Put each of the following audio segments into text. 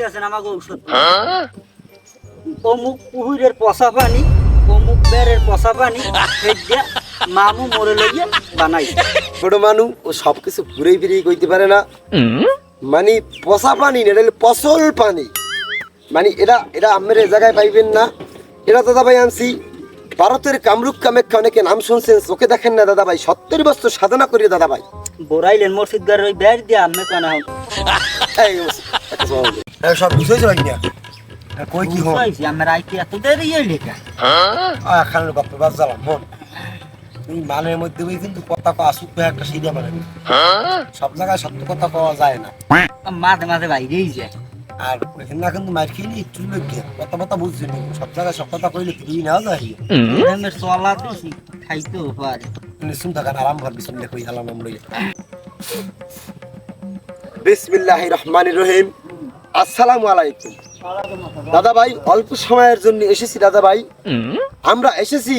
দেখতে আছেন আমাকে ঔষধ অমুক পুহুরের পচা পানি অমুক বেড়ের পচা পানি মামু মরে লইয়া বানাইছে। ছোট মানু ও সবকিছু ঘুরেই ফিরেই কইতে পারে না। মানে পচা পানি না এটা পানি। মানে এটা এটা আমের জায়গায় পাইবেন না। এটা দাদা ভাই আনছি। ভারতের কামরূপ কামেখ্যা অনেকে নাম শুনছেন চোখে দেখেন না দাদা ভাই সত্তর বস্তু সাধনা করি দাদা ভাই বোরাইলেন মসজিদ গার ওই বেড় দিয়ে আমি কানা হন। এই হ্যাঁ, সব বুঝেছ ভাই না? কই কি বুঝাইছি আমার আইতে এত দেরি এই লেখা খানের গপ্প বাস জ্বালাম হন তুই মানের মধ্যে ওই কিন্তু কথা কওয়া আসুক একটা সিধা মানে সব জায়গায় সত্য কথা পাওয়া যায় না। মাঝে মাঝে বাইরেই যায়। আর এখানে না কিন্তু মার খেয়ে একটু লোক কথা কথা বুঝছি না। সব জায়গায় সব কথা কইলে তুই নেওয়া যায়। চলা দিছি খাইতেও পারে নিশ্চুম থাকান আরাম ভার বিসুম দেখো হালাম আমরা। বিসমিল্লাহ রহমান রহিম। আসসালামু আলাইকুম। দাদা ভাই অল্প সময়ের জন্য এসেছি দাদা ভাই আমরা এসেছি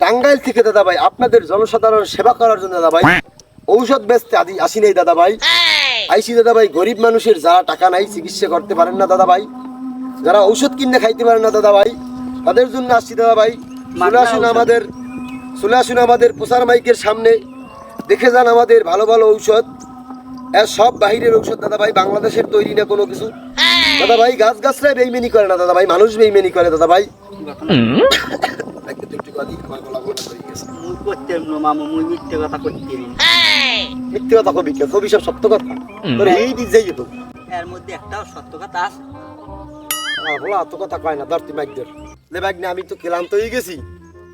টাঙ্গাইল থেকে দাদা ভাই আপনাদের জনসাধারণ সেবা করার জন্য দাদা ভাই ঔষধ বেচতে আদি আসি নাই দাদা ভাই আইসি দাদা ভাই গরিব মানুষের যারা টাকা নাই চিকিৎসা করতে পারেন না দাদা ভাই যারা ঔষধ কিনে খাইতে পারেন না দাদা ভাই তাদের জন্য আসছি দাদা ভাই চলে আসুন আমাদের চলে আসুন আমাদের প্রচার মাইকের সামনে। দেখে যান আমাদের ভালো ভালো ঔষধ। সব বাহিরের ঔষধ দাদা ভাই বাংলাদেশের তৈরি না কোনো কিছু? দাদা ভাই গাছ গাছরাই বেইমেনি করে না দাদা ভাই মানুষ বেইমেনি করে দাদা ভাই একটু একটু মিথ্যে কথা কবি কে? কবি সব সত্য কথা। তোর এই দিক যাই যেত এর মধ্যে একটাও সত্য কথা আছে। বলা অত কথা কয় না ধর তুই ব্যাগ না আমি তো ক্লান্ত হয়ে গেছি।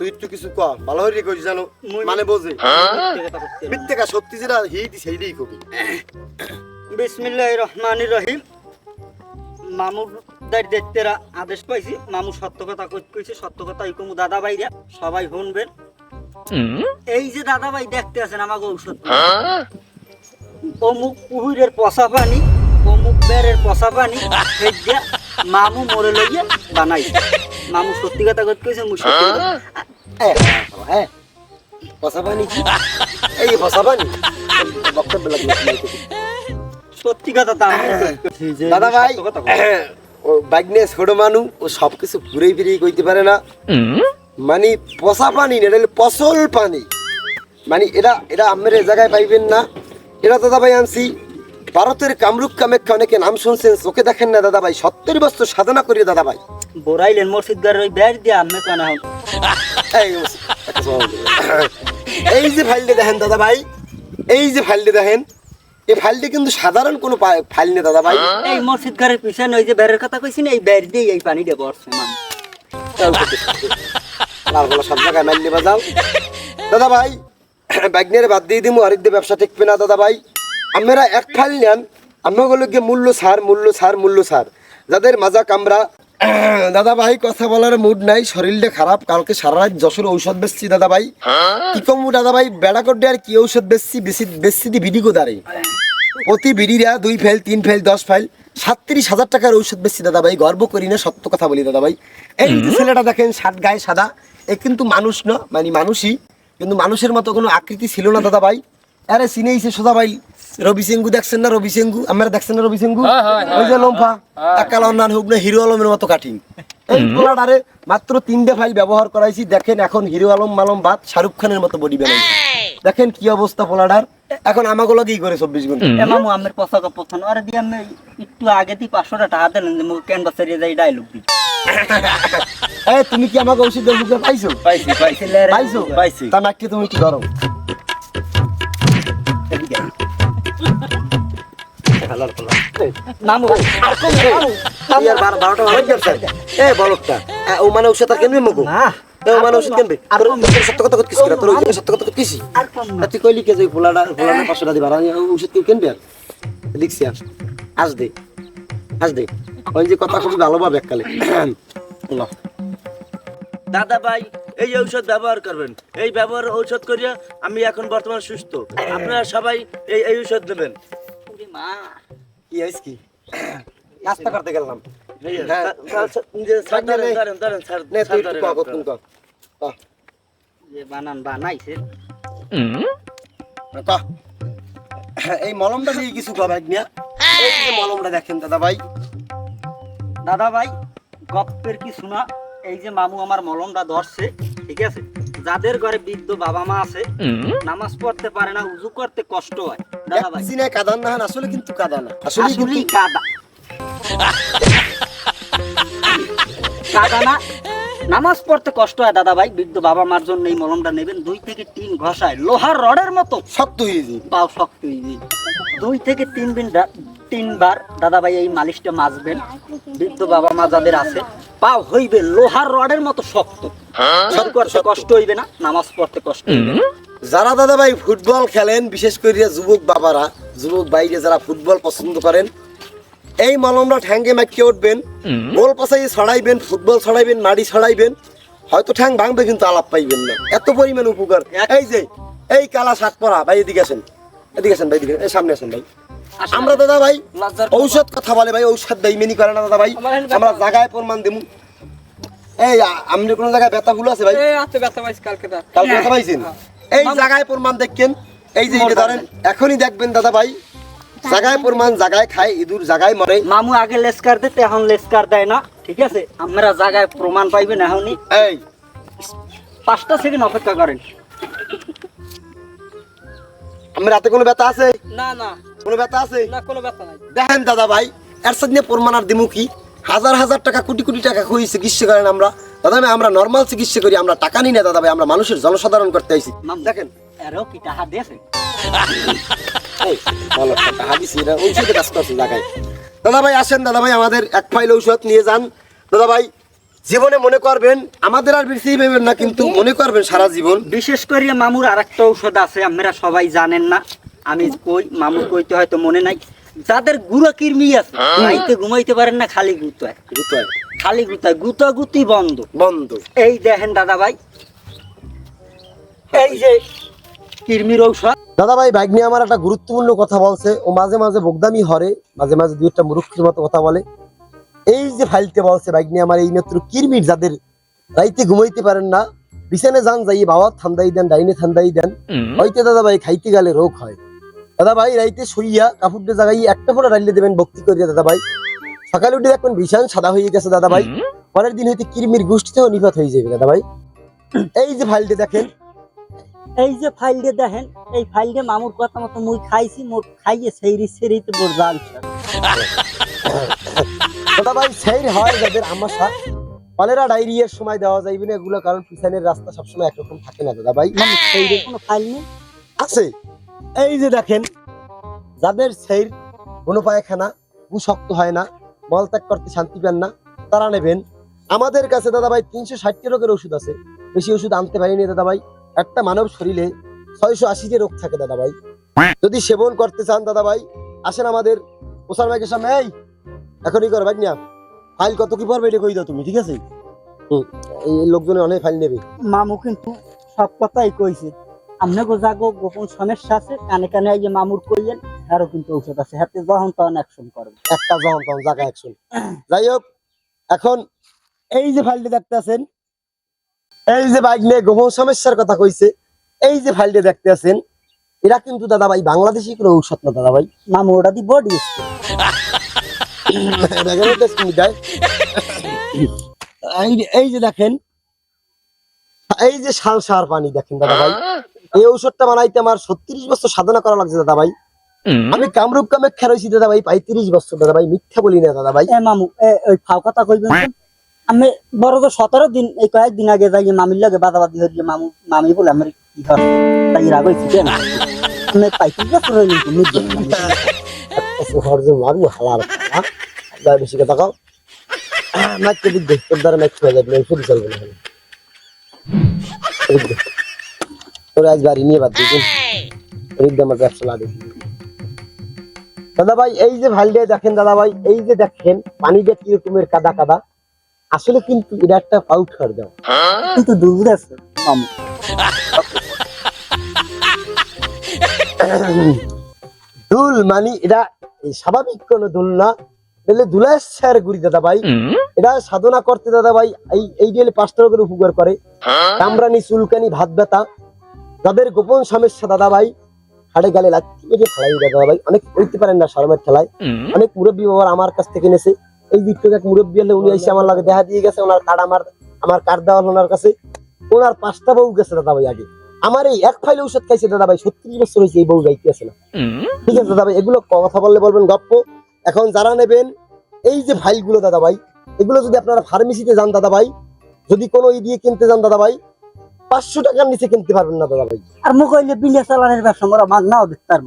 তুই একটু কিছু ক ভালো হয়ে কইস জানো মানে বোঝে। মিথ্যে কথা করতে নি। মিথ্যে কা সত্যি যেটা দি সেইটাই কবি। বিসমিল্লাহির রহমানির রহিম মামুর দার দেখতেরা আদেশ পাইছি মামু সত্য কথা কই- কইছে সত্য কথা এই দাদা ভাইরা সবাই শুনবেন। এই যে দাদা ভাই দেখতে আছেন আমাকে ঔষধ অমুক পুহুরের পচা পানি অমুক বেড়ের পচা পানি মামু মরে লইয়া বানাইছে। মামু সত্যি কথা কই কইছে মু সত্যি কথা হ্যাঁ হ্যাঁ? এই বক্তব্য লাগল সত্যি কথা তা আমি। কইছি যে দাদা ভাই। ও ছোট মানু ও সবকিছু ঘুরেই ফিরেই কইতে পারে না। মানে পচা পানি না এটা হলো পানি। মানে এটা এটা আমের জায়গায় পাইবেন না। এটা দাদা ভাই আনছি। ভারতের কামরূপ কামেখ্যা অনেকে নাম শুনছেন চোখে দেখেন না দাদা ভাই সত্তর বস্তু সাধনা করি দাদা ভাই বোরাইলেন মসজিদ গার ওই বেড় দিয়ে আমি কানা এই যে ফাইলটা দেখেন দাদা ভাই এই যে ফাইলটা দেখেন এই ফাইলটা কিন্তু সাধারণ কোনো ফাইল নেই দাদা ভাই এই মসজিদ ঘরের পিছনে ওই যে বেড়ের কথা কইছি না এই বেড় দিয়ে এই পানিটা পড়ছে মামু। লাল গোলা সব জায়গায় মাইলে বাজাও দাদা ভাই ব্যাগনের বাদ দিয়ে দিমু আরেক দিয়ে ব্যবসা ঠেকবে না দাদা ভাই আমরা এক ফাইল নেন আমাগুলো গিয়ে মূল্য সার মূল্য সার মূল্য সার। যাদের মাজা কামরা দাদা ভাই কথা বলার মুড নাই শরীরটা খারাপ কালকে সারা রাত যশোর ঔষধ বেচছি দাদা ভাই কি কম দাদা ভাই বেড়া করতে আর কি ঔষধ বেচছি বেশি বেচছি দি ভিডি কোদারে। প্রতি বিড়িরা দুই ফাইল তিন ফাইল দশ ফাইল সাতত্রিশ হাজার টাকার ঔষধ বেশি দাদা ভাই গর্ব করি না সত্য কথা বলি দাদা ভাই এই ছেলেটা দেখেন সাত গায়ে সাদা এ কিন্তু মানুষ না মানে মানুষই কিন্তু মানুষের মতো কোনো আকৃতি ছিল না দাদা ভাই আরে চিনেইছে সোজা ভাই রবি সিংহু দেখছেন না? রবি সিংহু? আমরা দেখছেন না রবি সিংহু? ওই যে লম্ফা। একাল অন্যান হোক না হিরো আলমের মতো কাটিং। এই পোলাটারে মাত্র তিনটে ফাইল ব্যবহার করাইছি। দেখেন এখন হিরো আলম মালম বাদ শাহরুখ খানের মতো বডি বানাইছে। দেখেন কি অবস্থা পোলাটার এখন আমাগুলো কি করে চব্বিশ ঘণ্টা? এ মামু আমের পছন্দ পছন্দ আরে দিয়ে আমি একটু আগে দিয়ে পাঁচশোটা টাকা দেন মুখ ক্যানভাস এরিয়ে যাই ডায়লগ দিই এ তুমি কি আমাকে ওষুধ পাইছো? পাইছি পাইছি। পাইছো? পাইছি। তা নাকি তুমি কি করো মামু বারোটা এ বলকটা। ও মানে ওষুধ আর কেনবে মগো? ও মানে ওষুধ কেনবে? তোর তোর সত্য কথা কিস তোর ওই সত্য কথা কিসি আর কম না। তুই কইলি কে যে ফুলাটা ফুলাটা পাঁচশো টাকা দিবা ওষুধ কেউ কেনবে আর? দেখছি আর। আস দে। আস দে। ওই যে কথা খুবই ভালোভাবে এককালে। দাদা ভাই এই ঔষধ ব্যবহার করবেন। এই ব্যবহার ঔষধ করিয়া আমি এখন বর্তমান সুস্থ। আপনারা সবাই এই এই ঔষধ নেবেন। মা। কি হয়েছে কি? নাস্তা করতে গেলাম। এই হ্যাঁ। মলমটা দিয়ে কিছু কর এক মিয়া এই যে মলমটা দেখেন দাদা ভাই দাদা ভাই গপ্পের কি শোনা এই যে মামু আমার মলমটা ধরছে ঠিক আছে? যাদের ঘরে বৃদ্ধ বাবা মা আছে নামাজ পড়তে পারে না উজু করতে কষ্ট হয়। দাদা ভাই। সিনায় কাদান না আসলে কিন্তু কাদা না। আসলে কাদা। কাদা না। নামাজ পড়তে কষ্ট হয় দাদা ভাই। বৃদ্ধ বাবা মার জন্য এই মলমটা নেবেন। দুই থেকে তিন ঘষায়। লোহার রডের মতো। শক্ত হয়ে যাবে। পাও শক্ত হয়ে যায়। দুই থেকে তিন দিন তিনবার দাদা ভাই এই মালিশটা মাজবেন। বৃদ্ধ বাবা মা যাদের আছে পাও হইবে লোহার রডের মতো শক্ত। সব কষ্ট হইবে না নামাজ পড়তে কষ্ট যারা দাদা ভাই ফুটবল খেলেন বিশেষ করে যুবক বাবারা যুবক বাইরে যারা ফুটবল পছন্দ করেন এই মলমটা ঠ্যাঙ্গে মাখিয়ে উঠবেন গোল পাশাই ছড়াইবেন ফুটবল ছড়াইবেন নাড়ি ছড়াইবেন হয়তো ঠ্যাং ভাঙবে কিন্তু আলাপ পাইবেন না। এত পরিমাণ উপকার। এই যে এই কালা শাক পরা ভাই এদিকে আসেন এদিকে আসেন ভাই এদিকে এই সামনে আসেন ভাই। আমরা দাদা ভাই ঔষধ কথা বলে ভাই ঔষধ দেই মেনি করে না দাদা ভাই। আমরা জায়গায় প্রমাণ দেবো। এই আ- কোন জায়গায় ব্যথা ভুল আছে ভাই? কালকে ব্যথা পাইছেন? এই জায়গায় প্রমাণ দেখেন। এই যে এটা ধরেন এখনই দেখবেন দাদা ভাই। জায়গায় প্রমাণ জায়গায় খায় ইঁদুর জায়গায় মরে। মামু আগে লেসকার দিতে এখন লেসকার দেয় না ঠিক আছে? আমরা জায়গায় প্রমাণ পাইবেন এখনই। এই। পাঁচটা সেকেন্ড অপেক্ষা করেন। আমার রাতে কোনো ব্যথা আছে? না না। কোনো ব্যথা আছে? না কোনো ব্যাপার নাই। দেখেন দাদা ভাই এর সাথে প্রমাণ আর দিমু কি? হাজার হাজার টাকা কোটি কোটি টাকা কই চিকিৎসা করেন আমরা। দাদা ভাই আমরা নর্মাল চিকিৎসা করি আমরা টাকা নিই না দাদা ভাই আমরা মানুষের জনসাধারণ করতে আইছি। দেখেন। এরও কি টাকা দিয়েছে। দাদা ভাই আসেন দাদা ভাই আমাদের এক ফাইল ঔষধ নিয়ে যান। দাদা ভাই জীবনে মনে করবেন আমাদের আর বেশি ভেবেন না কিন্তু মনে করবেন সারা জীবন। বিশেষ করে মামুর আর একটা ঔষধ আছে আপনারা সবাই জানেন না। আমি কই মামুর কইতে হয়তো মনে নাই। যাদের গুঁড়ো কিরমি আছে রাইতে ঘুমাইতে পারেন না খালি গুতায় গুতায়, খালি গুতায় গুতা গুতি বন্ধ। বন্ধ। এই দেখেন দাদা ভাই এই যে কিরমির ঔষধ। দাদা ভাই বাইক নিয়ে আমার একটা গুরুত্বপূর্ণ কথা বলছে ও মাঝে মাঝে বগদামি হরে মাঝে মাঝে দুই একটা মুরুক্ষের মতো কথা বলে। এই যে ফাইলতে বলছে বাইক নিয়ে আমার এই মাত্র কিরমির যাদের রাইতে ঘুমাইতে পারেন না বিছানে যান যাই বাবা ঠান্ডাই দেন ডাইনে ঠান্ডাই দেন হইতে দাদা ভাই খাইতে গেলে রোগ হয়। দাদা ভাই রাইতে শুইয়া কাপড়টা জায়গায় একটা ফোটা ডাইলে দেবেন ভক্তি করিয়া দাদা ভাই। সকালে উঠে দেখবেন বিছান সাদা হয়ে গেছে দাদা ভাই। পরের দিন হইতে কিরমির গোষ্ঠীতেও নিপাত হয়ে যাবে দাদা ভাই। এই যে ফাইলটা দেখেন। এই যে ফাইল দিয়ে দেখেন এই ফাইল দিয়ে মামুর কথা মতো মুই খাইছি মোর খাইয়ে সেইরি সেরিতে মোর জানছে দাদা ভাই সেই হয় যাদের আমাশা। কলেরা ডায়রিয়ার সময় দেওয়া যাইবে না এগুলো কারণ পিছনের রাস্তা সবসময় একরকম থাকে না দাদা ভাই। সেইরে কোনো ফাইল নেই? আছে। এই যে দেখেন, যাদের সেই কোনো পায়খানা শক্ত হয় না মল ত্যাগ করতে শান্তি পান না, তারা নেবেন। আমাদের কাছে দাদা ভাই তিনশো ষাটটি রোগের ওষুধ আছে। বেশি ওষুধ আনতে পারিনি দাদা ভাই একটা মানব শরীরে ছয়শো আশিটি রোগ থাকে দাদা ভাই যদি সেবন করতে চান দাদা ভাই আসেন আমাদের প্রসার ভাইকের সামনে। এই, এখনই কর ভাই না ফাইল কত কি পড়বে এটা কই দাও তুমি, ঠিক আছে? এই লোকজনে অনেক ফাইল নেবে। মামু কিন্তু সব কথাই কইছে। আপনাকে যাগো গোপন সমস্যা আছে কানে কানে এই যে মামুর কইলেন আরও কিন্তু ঔষধ আছে। হাতে যখন তখন অ্যাকশন করবে। একটা যখন তখন জায়গা একশন যাই হোক এখন এই যে ফাইলটা দেখতে আছেন এই যে বাইক নিয়ে গোপন সমস্যার কথা কইছে এই যে ফাইলটা দেখতে আছেন এরা কিন্তু দাদা ভাই বাংলাদেশি কোনো ঔষধ না দাদা ভাই মামু ওটা দি বডি। এই যে- এই যে দেখেন এই যে শাল সার পানি দেখেন দাদা ভাই এই ঔষধটা বানাইতে আমার ছত্রিশ বছর সাধনা করা লাগছে দাদা ভাই আমি কামরূপ কামে খেরইছি দাদা ভাই পঁয়ত্রিশ বছর দাদা ভাই মিথ্যা বলি না দাদা ভাই এ মামু ওই ফাও কথা কইবেন আমি বড় তো সতেরো দিন এই কয়েকদিন আগে যাই মামির লাগে বাদাবাদি হয়ে মামু মামি বলে আমার কি হয় তাই রাগ হয়েছে কেন আমি পাইছি বছর হইল মারবো হালার? যাই বেশি কথা কও। মাইকে দিক দে তোর দ্বারা মাইক হয়ে যাবে চলবে না। তোর আজ বাড়ি নিয়ে বাদ এদিক আমার ব্যবসা লাগে দাদা ভাই এই যে দেখেন দাদা ভাই এই যে দেখেন পানিটা কি রকমের কাদা কাদা আসলে কিন্তু এটা একটা পাউডার দাও কিন্তু দুধ আছে। মামু দুল মানে এটা এই স্বাভাবিক কোনো দুল না। তাহলে দুলাশার গুড়ি দাদা ভাই। এটা সাধনা করতে দাদা ভাই এই এই দিয়ে পাঁচটা রোগের উপকার করে। কামরানি চুলকানি ভাত ব্যথা যাদের গোপন সমস্যা দাদা ভাই হাড়ে গালে লাচ্ছি মেরে ফেলাই দেয় দাদা ভাই অনেক উঠতে পারেন না শরমের খেলায় অনেক মুরব্বী বাবার আমার কাছ থেকে নেছে এই দিক থেকে এক মুরব্বী হলে উনি এসে আমার লাগে দেখা দিয়ে গেছে ওনার কার্ড আমার আমার কার্ড দেওয়া ওনার কাছে। ওনার পাঁচটা বউ গেছে দাদা ভাই আগে। আমার এই এক ফাইলে ঔষধ খাইছে দাদা ভাই সত্তর বছর হয়েছে এই বউ যাইতেছে না। ঠিক আছে দাদা ভাই এগুলো কথা বললে বলবেন গপ্প। এখন যারা নেবেন এই যে ফাইলগুলো দাদা ভাই এগুলো যদি আপনারা ফার্মেসিতে যান দাদা ভাই যদি কোনো ই দিয়ে কিনতে যান দাদা ভাই পাঁচশো টাকার নিচে কিনতে পারবেন না দাদা ভাই। আর মুখ হইলে চালানের ব্যবসা মোরা মাগ নাও এই, খারাপ।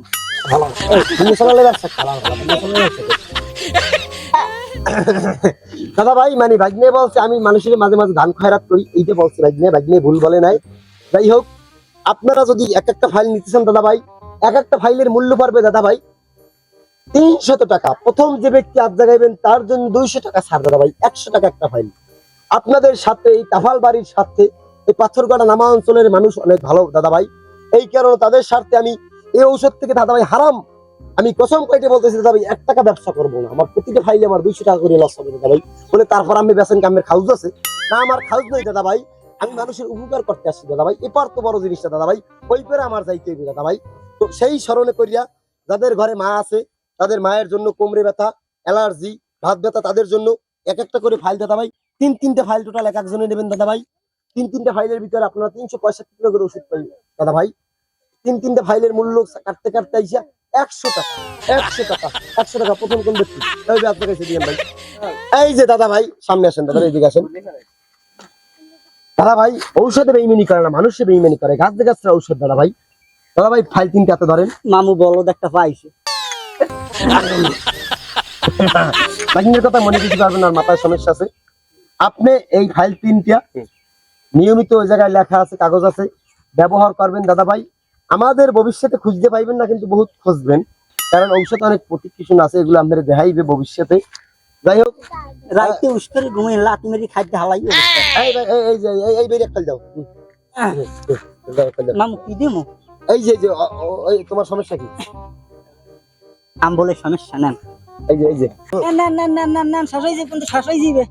দাদা ভাই মানে ভাগ্নে বলছে আমি মানুষের মাঝে মাঝে ধান খয়রাত করি। এইটা বলছে ভাগ্নে ভাগ্নে ভুল বলে নাই। যাই হোক আপনারা যদি এক একটা ফাইল নিতেছেন দাদা ভাই এক একটা ফাইলের মূল্য পারবে দাদা ভাই। তিনশত টাকা। প্রথম যে ব্যক্তি আজ জাগাইবেন তার জন্য দুইশো টাকা ছাড় দাদা ভাই একশো টাকা একটা ফাইল আপনাদের সাথে এই তাফাল বাড়ির সাথে এই পাথরগাড়া নামা অঞ্চলের মানুষ অনেক ভালো দাদা ভাই এই কারণে তাদের স্বার্থে আমি এই ঔষধ থেকে দাদা ভাই হারাম। আমি কসম কইতে বলতেছি দাদা ভাই এক টাকা ব্যবসা করব না। আমার প্রতিটা ফাইলে আমার দুইশো টাকা করে লস হবে দাদা ভাই বলে তারপর আমি বেসন কামের খাউজ আছে? না, আমার খাউজ নেই দাদা ভাই আমি মানুষের উপকার করতে আসছি দাদা ভাই এপার তো বড় জিনিসটা দাদা ভাই ওই করে আমার যাইতে হইবে দাদা ভাই তো সেই স্মরণে করিয়া যাদের ঘরে মা আছে, তাদের মায়ের জন্য কোমরে ব্যথা, অ্যালার্জি ভাত ব্যথা, তাদের জন্য এক একটা করে ফাইল দাদা ভাই তিন তিনটে ফাইল টোটাল এক একজনে নেবেন দাদা ভাই তিন তিনটে ফাইলের ভিতরে আপনারা তিনশো পঁয়ষট্টি টাকা করে ওষুধ পাইবেন দাদা ভাই তিন তিনটে ফাইলের মূল্য কাটতে কাটতে আইসা একশো টাকা একশো টাকা একশো টাকা প্রথম কোন ব্যক্তি? আপনার কাছে ভাই। এই যে দাদা ভাই সামনে আসেন দাদা এইদিকে আসেন। দাদা ভাই ঔষধে বেইমানি করে না মানুষে বেইমানি করে গাছ গাছরা ঔষধ দাদা ভাই। দাদা ভাই ফাইল তিনটে হাতে ধরেন। মামু বলদ একটা পাইছে। বাকিনের কথা মনে কিছু পারবেন আর মাথায় সমস্যা আছে। আপনি এই ফাইল তিনটা নিয়মিত ওই জায়গায় লেখা আছে কাগজ আছে। ব্যবহার করবেন দাদা ভাই আমাদের ভবিষ্যতে খুঁজতে পাইবেন না কিন্তু বহুত খুঁজবেন। কারণ ঔষধ অনেক প্রতিকৃষণ আছে এগুলো আপনাদের দেখাইবে ভবিষ্যতে। যাই হোক। রাইতে উস্করে ঘুমিয়ে লাত মেরি খাইতে হালাই এই ভাই, এই- যে এই- খাল যাও। মামু কি দিমু? এই যে যে তোমার সমস্যা কি? আম বলে সমস্যা নেন। এই যে এই যে। না না না না না শাসাই যাবে কিন্তু শাসাই যাবে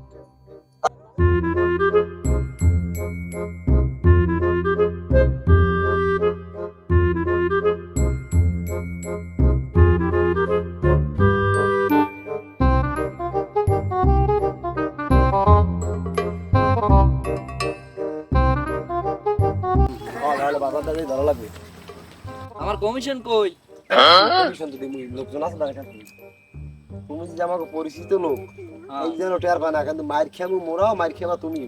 কমিশন কই? কমিশন তো দিমু, লোকজন আছে কাছে তুমি যে আমাকে পরিচিত লোক এই যেন টের পায় না কিন্তু মায়ের খেয়ামু মোরাও মায়ের খেয়াবা তুমি।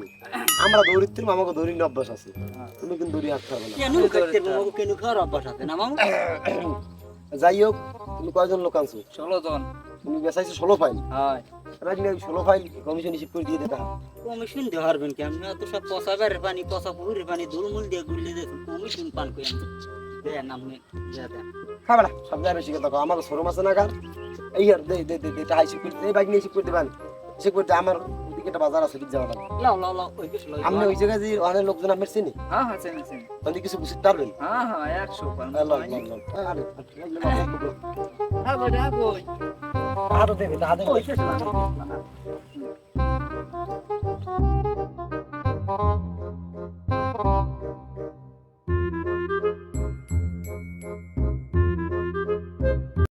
আমরা দৌড়িত্রী আমাকে দৌড়ি অভ্যাস আছে। তুমি কিন্তু দৌড়ি হাঁটতে হবে না। কেন খাওয়ার অভ্যাস আছে? না মামু? যাই হোক তুমি কয়জন লোক আনছো? ষোলো জন। তুমি বেসাইছো ষোলো ফাইল। হয়। ষোলো ফাইল কমিশন হিসেব করে দিয়ে দেখা কমিশন দিয়ে হারবেন কি আমি তো সব পচা বেড়ের পানি পচা পুকুরের পানি দুলমুল দিয়ে গুলিয়ে দেখুন কমিশন পান করে দেন আপনি আছে না এই আর দে দে দে দে বাইক নিয়ে শিখ করতে পারেন শিখ করতে আমার ওদিকে একটা লোকজন আপনি কিছু